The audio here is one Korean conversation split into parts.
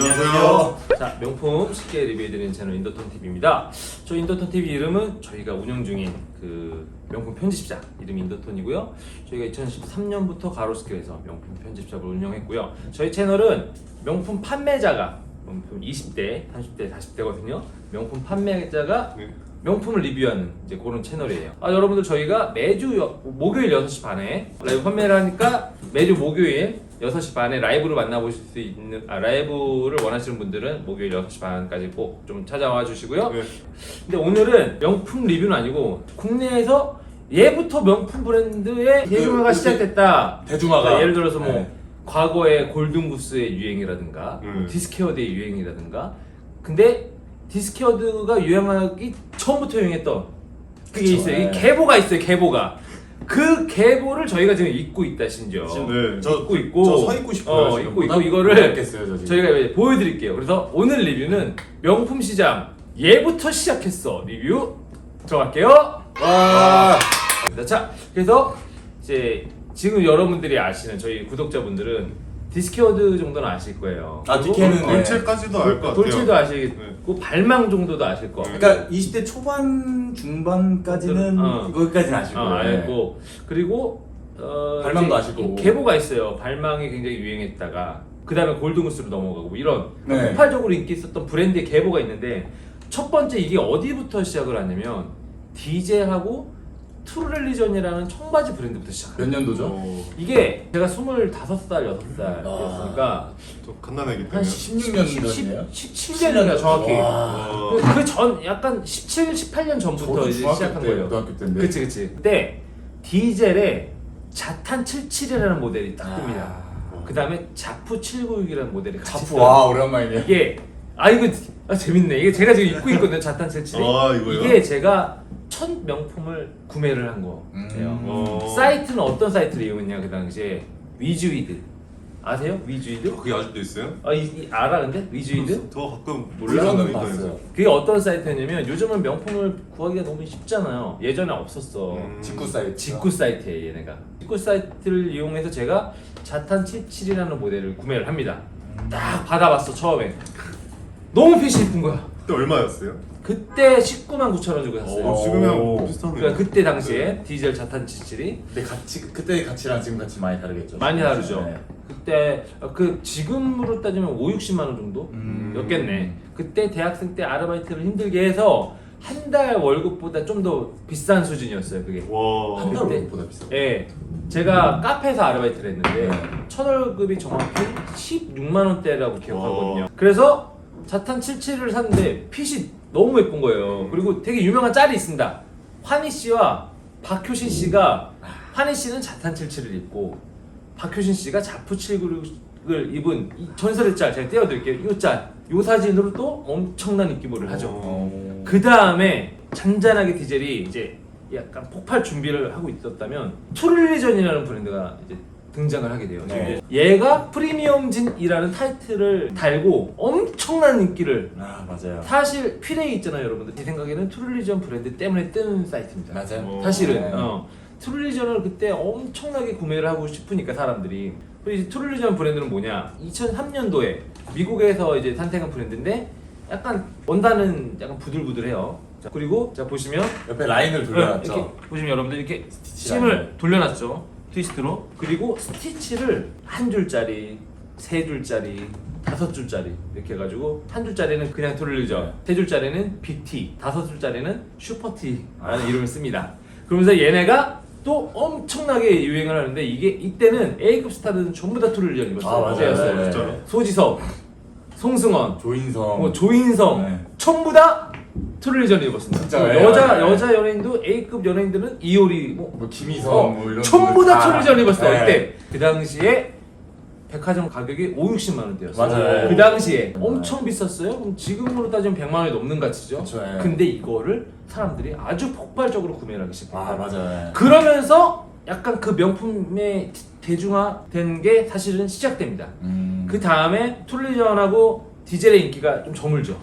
안녕하세요. 자, 명품 쉽게 리뷰해드리는 채널 인더톤 TV입니다. 저 인더톤 TV 이름은 저희가 운영 중인 그 명품 편집샵 이름이 인더톤이고요. 저희가 2013년부터 가로수길에서 명품 편집샵을 운영했고요. 저희 채널은 명품 판매자가 명품 20대, 30대, 40대거든요. 명품 판매자가 네. 명품을 리뷰하는 이제 그런 채널이에요. 아, 여러분들 저희가 매주 여- 목요일 6시 반에 라이브 판매를 하니까 매주 목요일 6시 반에 라이브로 만나보실 수 있는 아, 라이브를 원하시는 분들은 목요일 6시 반까지 꼭 좀 찾아와 주시고요. 네. 근데 오늘은 명품 리뷰는 아니고 국내에서 예부터 명품 브랜드의 대중화가 그, 시작됐다. 대중화가. 그러니까 예를 들어서 뭐 네. 과거에 골든구스의 유행이라든가 뭐 음. 디스케어드의 유행이라든가 근데 디스케어드가 유행하기 처음부터 유행했던 그게 그쵸, 있어요. 네. 이 계보가 있어요. 계보가. 그 계보를 저희가 지금 입고 있다 심지어. 네, 저- 입고 있고 저서 입고 싶어요, 어, 지금. 입고 있고 못 이거를 입겠어요, 저 지금. 저희가 이제 보여드릴게요. 그래서 오늘 리뷰는 명품 시장 예부터 시작했어 리뷰 들어갈게요. 와. 자, 그래서 이제 지금 여러분들이 아시는 저희 구독자분들은 디스케어드 정도는 아실 거예요. 아, 디케는 네. 돌체까지도 알 것 같아요. 돌체도 아시고 발망 정도도 아실 거. 네. 그러니까 20대 초반 중반까지는 어. 거기까지는 아시고. 어, 알고 그리고 어, 발망도 이제 아실 거고. 계보가 있어요. 발망이 굉장히 유행했다가 그 다음에 골드무스로 넘어가고 뭐 이런 네. 폭발적으로 인기 있었던 브랜드의 계보가 있는데 첫 번째 이게 어디부터 시작을 하냐면 디젤하고 트루렐리전이라는 청바지 브랜드부터 시작해요. 몇 년도죠? 어, 이게 제가 25살, 6살이었으니까 아. 저 갓난아기 한 때문에. 16년 전이에요? 17년인가 정확히. 와. 그 전 약간 17, 18년 전부터 저도 이제 중학교 시작한 때, 거예요. 고등학교 때인데. 그치 그치. 그때 디젤에 자탄 77이라는 모델이 딱 뜹니다. 아. 그 다음에 자프 796이라는 모델이 같이 자프 떠요. 와 오랜만이네. 이게 아 이거 아, 재밌네. 이게 제가 지금 입고 있거든요. 자탄 77이. 아, 이거요? 이게 제가 첫 명품을 구매를 한 거예요. 음. 어. 사이트는 어떤 사이트를 이용했냐 그 당시에 위즈위드 아세요? 위즈위드? 그게 아직도 있어요? 아 이, 이 알아 근데 위즈위드? 저 가끔 몰라요, 봤어요. 그게 어떤 사이트냐면 요즘은 명품을 구하기가 너무 쉽잖아요. 예전에 없었어. 음. 직구 사이트. 직구 사이트에 얘네가 직구 사이트를 이용해서 제가 자탄 77이라는 모델을 구매를 합니다. 딱 받아봤어 처음에 너무 핏이 이쁜 거야. 그때 얼마였어요? 그때 19만 9천 원 주고 샀어요. 어, 지금이랑 오. 비슷하네요. 그러니까 그때 당시에 디젤 자탄 77이 근데 가치 그때 가치랑 지금 가치 많이 다르겠죠. 많이 다르죠. 네. 그때 어, 그 지금으로 따지면 5, 60만 원 정도 음. 였겠네. 그때 대학생 때 아르바이트를 힘들게 해서 한 달 월급보다 좀 더 비싼 수준이었어요. 그게. 와. 한달 그때- 월급보다 비싸. 예. 제가 카페에서 아르바이트를 했는데 네. 첫 월급이 정확히 16만 원대라고 기억하거든요. 와. 그래서 자탄 77을 샀는데 핏이 너무 예쁜 거예요. 그리고 되게 유명한 짤이 있습니다. 환희 씨와 박효신 씨가 환희 씨는 자탄 77을 입고 박효신 씨가 자프 76을 입은 이 전설의 짤 제가 띄워드릴게요. 이 짤. 이 사진으로 또 엄청난 인기몰을 하죠. 어. 그 다음에 잔잔하게 디젤이 이제 약간 폭발 준비를 하고 있었다면 투릴리전이라는 브랜드가 이제 등장을 하게 돼요. 네. 얘가 프리미엄 진이라는 타이틀을 달고 엄청난 인기를 아 맞아요. 사실 퓨레이 있잖아요, 여러분들. 제 생각에는 투릴리전 브랜드 때문에 뜬 사이트입니다. 맞아요. 어. 사실은 네. 어, 트룰리전을 그때 엄청나게 구매를 하고 싶으니까 사람들이 그리고 이제 트룰리전 브랜드는 뭐냐 2003년도에 미국에서 이제 탄생한 브랜드인데 약간 원단은 약간 부들부들해요 자, 그리고 자 보시면 옆에 라인을 이렇게 돌려놨죠. 보시면 여러분들 이렇게 심을. 돌려놨죠 트위스트로 그리고 스티치를 한 줄짜리 세 줄짜리 다섯 줄짜리 이렇게 해가지고 한 줄짜리는 그냥 네. 세 줄짜리는 빅티 다섯 줄짜리는 슈퍼티라는 이름을 씁니다 그러면서 얘네가 또 엄청나게 유행을 하는데 이게 이때는 A급 스타들은 전부 다 입었어요 아, 맞아요. 네, 네. 소지섭 송승헌 조인성. 뭐 조인성 네. 전부 다 트룰리전 입었습니다. 진짜, 뭐 예, 여자 예. 여자 연예인도 A급 연예인들은 이효리 뭐, 뭐 김희성 어, 뭐 이런 전부 다 분들 트룰리전 입었어 네. 이때 그 당시에 백화점 가격이 5, 60만 원대였어요. 맞아요. 그 당시에 네. 엄청 비쌌어요. 그럼 지금으로 따지면 100만 원이 넘는 가치죠. 그쵸, 예. 근데 이거를 사람들이 아주 폭발적으로 구매를 하기 시작해요. 아 맞아요. 그러면서 약간 그 명품의 대중화된 게 사실은 시작됩니다. 음. 그 다음에 툴리전하고 디젤의 인기가 좀 저물죠.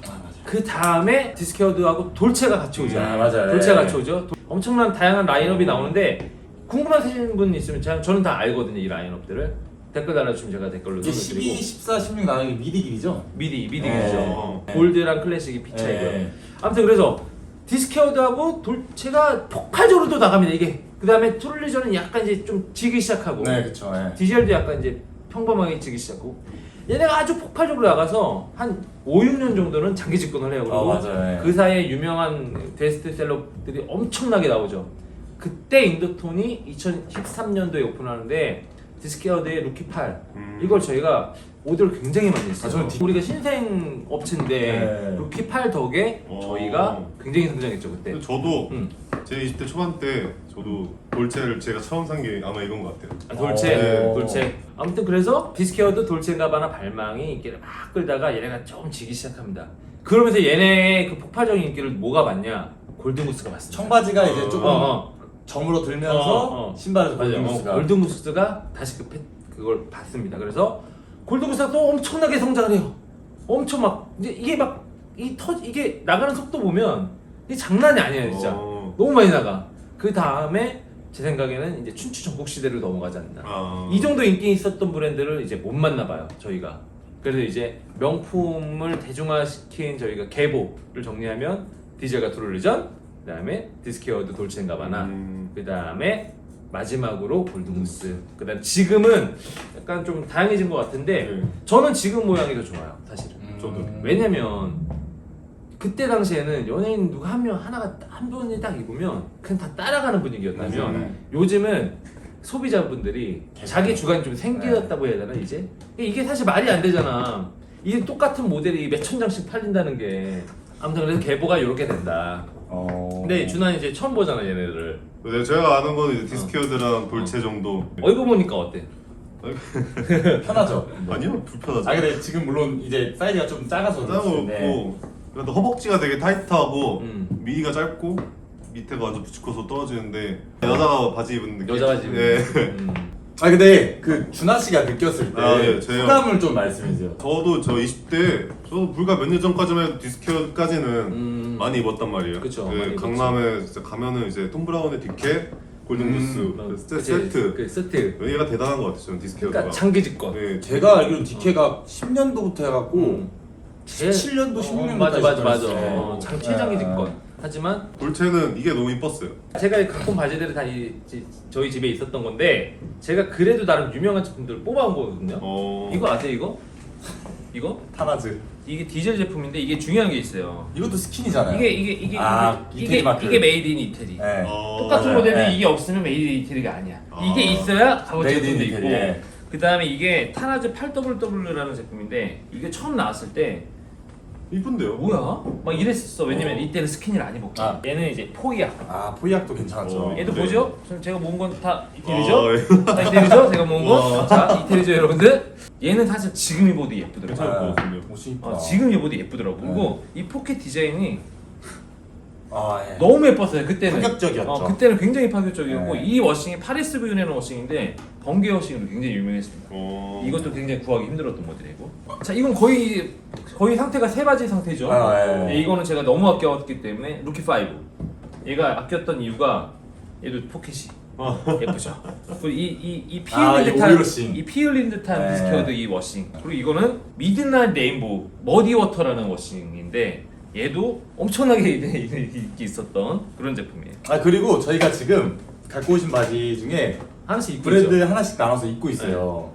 그 다음에 디스케어드하고 돌체가 같이 오죠. 아, 맞아요. 돌체가 예. 같이 오죠. 도- 엄청난 다양한 라인업이 나오는데 궁금하신 분 있으면 제가- 저는 다 알거든요 이 라인업들을. 댓글 달아주시면 제가 댓글로 이게 선물 12, 드리고 14, 16 나가는 게 미디 길이죠? 미디 미디 네. 네. 골드랑 클래식이 피 차이고요. 네. 아무튼 그래서 디스케어드하고 돌체가 폭발적으로 또 나갑니다 이게. 그 다음에 트롤리전은 약간 이제 좀 지기 시작하고 네, 그쵸. 예. 디젤도 약간 이제 평범하게 지기 시작하고 얘네가 아주 폭발적으로 나가서 한 5, 6년 정도는 장기 집권을 해요. 그리고 어, 맞아요. 예. 그 사이에 유명한 베스트셀러들이 엄청나게 나오죠. 그때 인더톤이 2013년도에 오픈하는데 디스케어드의 루키 8 음. 이걸 저희가 오더를 굉장히 많이 했어요. 아, 저는 디- 우리가 신생 업체인데 네. 루키 8 덕에 어. 저희가 굉장히 성장했죠 그때. 근데 저도 음. 제 20대 초반 때 저도 돌체를 제가 처음 산 게 아마 이건 것 같아요. 아, 돌체, 어. 돌체. 아무튼 그래서 디스케어도 돌체인가바나 발망이 인기를 막 끌다가 얘네가 좀 지기 시작합니다. 그러면서 얘네의 그 폭발적인 인기를 뭐가 받냐? 골든구스가 받습니다. 청바지가 이제 어, 조금 어, 어. 점으로 들면서 어, 어. 신발에서 맞아요. 골든구스가 어, 골든구스가 다시 그 패, 그걸 받습니다. 그래서 골든구스가 또 엄청나게 성장을 해요. 엄청 막 이제 이게 막 이 터 이게 나가는 속도 보면 이게 장난이 아니에요, 진짜. 어. 너무 많이 나가. 그 다음에 제 생각에는 이제 춘추 전국 시대를 넘어가지 않나. 아. 이 정도 인기 있었던 브랜드를 이제 못 만나 봐요 저희가 그래서 이제 명품을 대중화시킨 저희가 계보를 정리하면 디젤과 트롤리전 그 다음에 디스케어드 돌체인가바나 음. 그 다음에 마지막으로 골든무스 그 다음 지금은 약간 좀 다양해진 것 같은데 네. 저는 지금 모양이 더 좋아요 사실은 음. 저도. 왜냐면 그때 당시에는 연예인 누가 한 명 하나가 한 분이 딱 입으면 그냥 다 따라가는 분위기였다면 맞아요. 요즘은 소비자분들이 자기 주관이 좀 생겼다고 해야 되나 이제 이게 사실 말이 안 되잖아 이게 똑같은 모델이 몇 천 장씩 팔린다는 게 아무튼 그래서 계보가 이렇게 된다 어... 근데 준환이 이제 처음 보잖아 얘네들을 네, 제가 아는 건 이제 디스케어드랑 돌체 정도. 어 이거 보니까 어때? 편하죠. 아니요 불편하죠. 아 근데 지금 물론 이제 사이즈가 좀 작아서 짜고 그렇는데 없고 그래도 허벅지가 되게 타이트하고 음. 미니가 짧고 밑에가 아주 부츠커서 떨어지는데 여자 바지 입은 느낌. 여자 바지 네. 음. 아 근데 그 준하 씨가 느꼈을 때 아, 예, 제가- 소감을 좀 말씀해 주세요. 저도 저 20대 저 불과 몇 년 전까지만 해도 디스케어까지는 음. 많이 입었단 말이에요. 그쵸, 네, 많이. 강남에 진짜 가면은 이제 톰 브라운의 디켓, 골든무스, 음, 그 세- 그치, 세트. 그 세트 얘가 대단한 것 같아요. 저는 디스케어가. 그러니까 장기 집권 네, 제가 알기로 디케가 10년도부터 해갖고 음. 17년도 어, 16년도 맞아 맞아 맞아 집권했어요. 어, 장 최장기 네. 집권 하지만 돌체는 이게 너무 이뻤어요. 제가 갖고 온 바지들이 다 이, 지- 저희 집에 있었던 건데 제가 그래도 나름 유명한 제품들을 뽑아온 거거든요 어. 이거 아세요 이거? 이거? 타나즈. 이게 디젤 제품인데 이게 중요한 게 있어요 이것도 스킨이잖아요. 이게 이게 이게 아, 이게 이태리 이게, 마크. 이게 메이드 인 이태리 네. 어, 똑같은 맞아요. 모델이 네. 이게 없으면 메이드 인 이태리가 아니야 아. 이게 있어야 값어치 메이드 인 제품도 이태리, 있고 예. 그 다음에 이게 타나즈 8WW라는 제품인데 이게 처음 나왔을 때 이쁜데요? 뭐야? 막 이랬었어 왜냐면 어. 이때는 스킨을 안 입었고 아. 얘는 이제 포이야 아 포이약도 괜찮았죠. 어. 얘도 네. 보죠? 지금 제가 모은 건다 아, 이태리죠? 예. 다 이태리죠? 제가 모은 건? 와. 자 이태리죠 여러분들? 얘는 사실 지금 입어도 예쁘더라고 괜찮을 것 같은데요. 옷이 이쁘다. 어, 지금 입어도 예쁘더라고 네. 그리고 이 포켓 디자인이 아 예. 너무 예뻤어요 그때는 파격적이었죠. 어, 그때는 굉장히 파격적이었고 네. 이 워싱이 파리스 부윤이라는 워싱인데 번개 워싱으로 굉장히 유명했습니다 어. 이것도 굉장히 구하기 힘들었던 모델이고 자 이건 거의 거의 상태가 세 바지 상태죠 아, 예. 네, 이거는 제가 너무 아껴왔기 때문에 루키 5 얘가 아꼈던 이유가 얘도 포켓이 예쁘죠 그리고 이이 이 피 아, 흘린 이 듯한 오일워싱. 이 피 흘린 듯한 네. 디스케어드 이 워싱 그리고 이거는 미드나잇 레인보우 머디 워터라는 워싱인데 얘도 엄청나게 인기 있었던 그런 제품이에요. 아 그리고 저희가 지금 갖고 오신 바지 중에 하나씩 입고 브랜드 있죠 하나씩 나눠서 입고 있어요.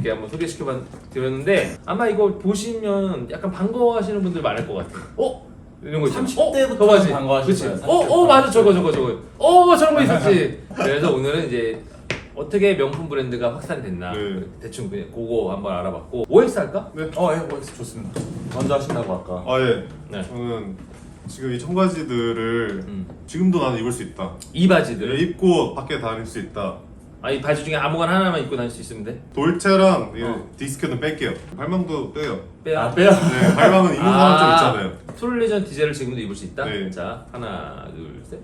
분들께 한번 소개시켜 드렸는데 아마 이거 보시면 약간 반가워하시는 분들 많을 것 같아요. 어? 이런 거 있잖아. 30대 어? 부터 저거 하지. 반가워하실 그치? 어? 어 맞아 저거 저거 저거. 어 저런 거 있었지. 그래서 오늘은 이제 어떻게 명품 브랜드가 확산이 됐나 네. 대충 그냥 그거 한번 알아봤고 OX 할까? 어, 예, 뭐 좋습니다. 먼저 하신다고 아까. 아 예. 네. 저는 지금 이 청바지들을 음. 지금도 나는 입을 수 있다. 이 바지들. 네, 입고 밖에 다닐 수 있다. 아이 바지 중에 아무거나 하나만 입고 다닐 수 있으면 돼? 돌체랑 이 어. 디스크는 뺄게요. 발망도 빼요. 빼야. 아, 빼요? 네, 발망은 입는 사람 좀 있잖아요. 트롤리전 디젤을 지금도 입을 수 있다? 네. 자 하나 둘 셋.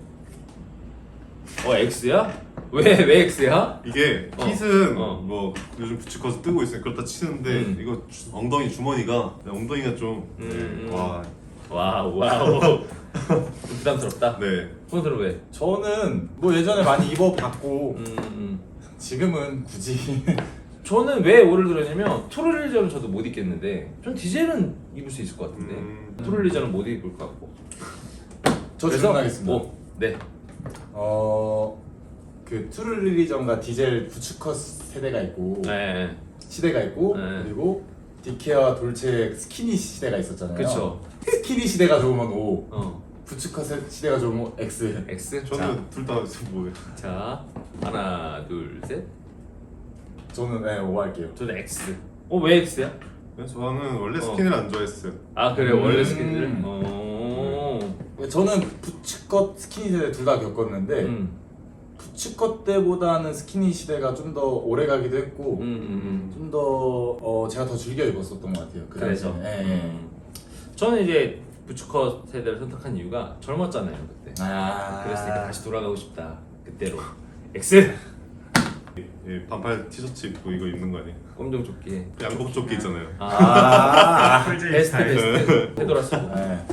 어 X야? 왜왜 X야? 이게 어. 핏은 어. 뭐 요즘 부츠컷을 뜨고 있으니 그렇다 치는데 음. 이거 주- 엉덩이 주머니가 엉덩이가 좀 음, 네, 음. 와, 와우 와우. 좀 부담스럽다. 네. 손으로 왜? 저는 뭐 예전에 많이 입어봤고 음, 음. 지금은 굳이 저는 왜 오를 들었냐면 트롤리전은 저도 못 입겠는데 전 디젤은 입을 수 있을 것 같은데 음. 트롤리전은 못 입을 것 같고. 저 질문하겠습니다. 뭐, 네. 어, 그 투르리전과 디젤 부츠컷 세대가 있고 네. 시대가 있고 네. 그리고 디케와 돌체 스키니 시대가 있었잖아요. 그쵸. 스키니 시대가 좋으면 O, 어. 부츠컷 시대가 좋으면 X. X. 저는 둘 다 뭐예요? 자, 자 하나 둘 셋. 저는 네, O 할게요. 저는 X. 어왜 X야? 네, 저는 원래 어. 스킨을 안 좋아했어요. 아 그래 음. 원래 스킨들. 어. 저는 부츠컷 스키니 세대 둘 다 겪었는데 음. 부츠컷 때보다는 스키니 시대가 좀 더 오래 가기도 했고 음, 음, 좀더 어, 제가 더 즐겨 입었었던 것 같아요. 음. 그 그래서. 당시에. 예, 예. 음. 저는 이제 부츠컷 세대를 선택한 이유가 젊었잖아요 그때. 아 그랬으니까 다시 돌아가고 싶다 그때로. X. 예, 반팔 티셔츠 입고 이거 입는 거 아니에요? 꼼종 조끼. 양복 조끼 있잖아요. 아. 아, 베스트 베스트. 페도라스. 네.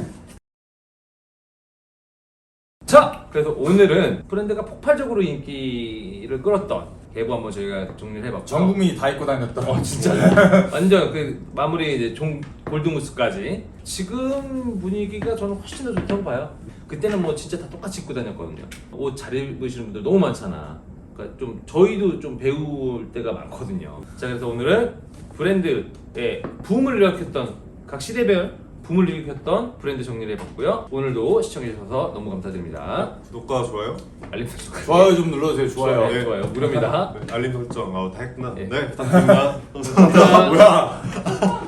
자, 그래서 오늘은 브랜드가 폭발적으로 인기를 끌었던 개부 한번 저희가 정리를 해봤고 전 국민이 다 입고 다녔던. 어, 진짜 완전 그 마무리 이제 종 골드무스까지 지금 분위기가 저는 훨씬 더 좋다고 봐요. 그때는 뭐 진짜 다 똑같이 입고 다녔거든요. 옷 잘 입으시는 분들 너무 많잖아. 그러니까 좀 저희도 좀 배울 때가 많거든요. 자, 그래서 오늘은 브랜드의 붐을 일으켰던 각 시대별 붐을 일으켰던 브랜드 정리를 해봤고요. 오늘도 시청해주셔서 너무 감사드립니다. 구독과 좋아요, 알림 설정. 좋아요 좀 눌러주세요. 좋아요. 네, 좋아요. 무료입니다. 네, 알림 설정 아, 다 했구나. 네. 네, 부탁드립니다. 감사합니다. 뭐야?